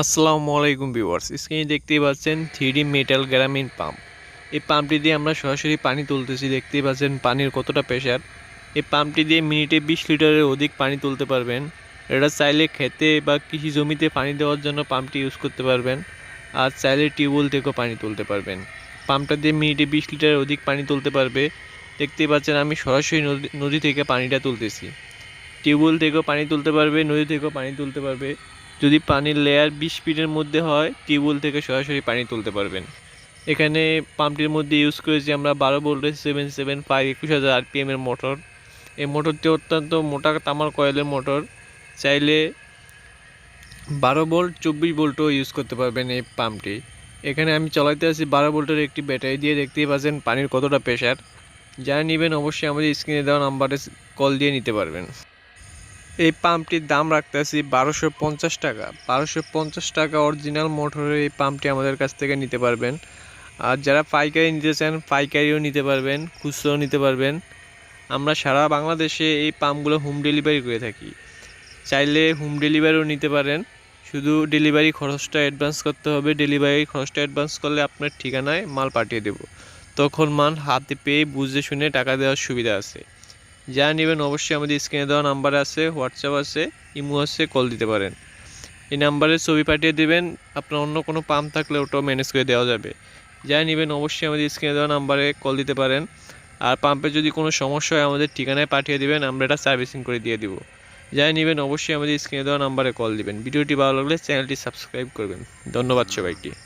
আসসালামু আলাইকুম ভিউয়ার্স, স্ক্রিনে দেখতেই পাচ্ছেন থ্রি মেটাল গ্রামীণ পাম্প এই পাম্পটি দিয়ে আমরা সরাসরি পানি তুলতেছি, দেখতেই পাচ্ছেন পানির কতটা প্রেশার এই পাম্পটি দিয়ে মিনিটে বিশ লিটারের অধিক পানি তুলতে পারবেন। এটা চাইলে খেতে বা কৃষি জমিতে পানি দেওয়ার জন্য পাম্পটি ইউজ করতে পারবেন। আর চাইলে টিউবওয়েল থেকেও পানি তুলতে পারবেন। পাম্পটা দিয়ে মিনিটে বিশ লিটারের অধিক পানি তুলতে পারবে। দেখতেই পাচ্ছেন আমি সরাসরি নদী থেকে পানিটা তুলতেছি। টিউবওয়েল থেকেও পানি তুলতে পারবে, নদী থেকেও পানি তুলতে পারবে। যদি পানির লেয়ার বিশ ফিটের মধ্যে হয়, টিউবওয়েল থেকে সরাসরি পানি তুলতে পারবেন। এখানে পাম্পটির মধ্যে ইউজ করেছি আমরা বারো ভোল্টের সেভেন সেভেন ফাইভ একুশ হাজার আরপিএম এর মোটর এই মোটরটি অত্যন্ত মোটা তামার কয়েলের মোটর চাইলে বারো ভোল্ট চব্বিশ ভোল্টও ইউজ করতে পারবেন এই পাম্পটি এখানে আমি চালাইতে আছি বারো ভোল্টের একটি ব্যাটারি দিয়ে দেখতেই পাচ্ছেন পানির কতটা প্রেশার যারা নেবেন অবশ্যই আমাদের স্ক্রিনে দেওয়া নাম্বারে কল দিয়ে নিতে পারবেন। এই পাম্পটির দাম রাখতেছি বারোশো পঞ্চাশ টাকা। বারোশো পঞ্চাশ টাকা অরিজিনাল মোটরের এই পাম্পটি আমাদের কাছ থেকে নিতে পারবেন। আর যারা পাইকারি নিতে চান, পাইকারিও নিতে পারবেন, খুচরোও নিতে পারবেন। আমরা সারা বাংলাদেশে এই পাম্পগুলো হোম ডেলিভারি করে থাকি। চাইলে হোম ডেলিভারিও নিতে পারেন। শুধু ডেলিভারি খরচটা অ্যাডভান্স করতে হবে। ডেলিভারি খরচটা অ্যাডভান্স করলে আপনার ঠিকানায় মাল পাঠিয়ে দেব। তখন মাল হাতে পেয়ে বুঝে শুনে টাকা দেওয়ার সুবিধা আছে। যা নেবেন অবশ্যই আমাদের স্ক্রিনে দেওয়া নাম্বার আছে হোয়াটসঅ্যাপ আছে, ইমো আছে কল দিতে পারেন। এই নাম্বারে ছবি পাঠিয়ে দেবেন, আপনার অন্য কোনো পাম্প থাকলে ওটাও ম্যানেজ করে দেওয়া যাবে। যা নেবেন অবশ্যই আমাদের স্ক্রিনে দেওয়া নাম্বারে কল দিতে পারেন। আর পাম্পে যদি কোনো সমস্যা হয়, আমাদের ঠিকানায় পাঠিয়ে দেবেন, আমরা এটা সার্ভিসিং করে দিয়ে দিব। যা নেবেন অবশ্যই আমাদের স্ক্রিনে দেওয়া নাম্বারে কল দিবেন। ভিডিওটি ভালো লাগলে চ্যানেলটি সাবস্ক্রাইব করবেন। ধন্যবাদ সবাইকে।